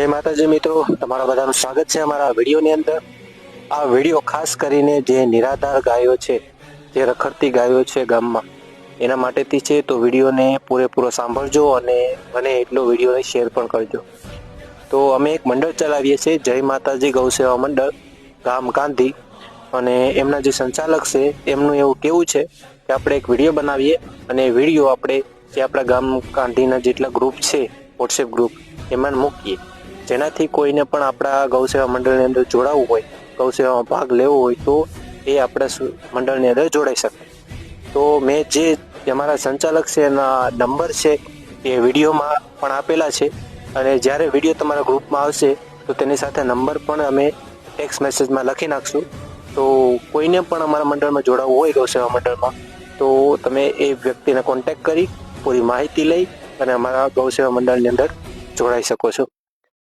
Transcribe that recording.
જય માતાજી મિત્રો, તમારા બધાનું સ્વાગત છે અમારા વિડીયોની અંદર. આ વીડિયો ખાસ કરીને જે નિરાધાર ગાયો છે, જે રખડતી ગાયો છે ગામમાં, એના માટેથી છે તો વિડીયોને પૂરેપૂરો સાંભળજો અને મને એટલો વિડીયોને શેર પણ કરજો. તો અમે એક મંડળ ચલાવીએ છીએ, જય માતાજી ગૌસેવા મંડળ, ગામ ગાંધી. અને એમના જે સંચાલક છે, એમનું એવું કેવું છે કે આપણે એક વીડિયો બનાવીએ અને વીડિયો આપણે જે આપણા ગામ ગાંધીના જેટલા ગ્રુપ છે વોટ્સએપ ગ્રુપ, એમાં મૂકીએ. જેનાથી કોઈને પણ આપણા ગૌસેવા મંડળની અંદર જોડાવવું હોય, ગૌસેવામાં ભાગ લેવો હોય તો એ આપણા મંડળની અંદર જોડાઈ શકે. તો મેં જે અમારા સંચાલક છે એના નંબર છે એ વિડીયોમાં પણ આપેલા છે અને જ્યારે વીડિયો તમારા ગ્રુપમાં આવશે તો તેની સાથે નંબર પણ અમે ટેક્સ્ટ મેસેજમાં લખી નાખશું. તો કોઈને પણ અમારા મંડળમાં જોડાવવું હોય ગૌસેવા મંડળમાં તો તમે એ વ્યક્તિને કોન્ટેક્ટ કરી, પૂરી માહિતી લઈ અને અમારા ગૌસેવા મંડળની અંદર જોડાઈ શકો છો.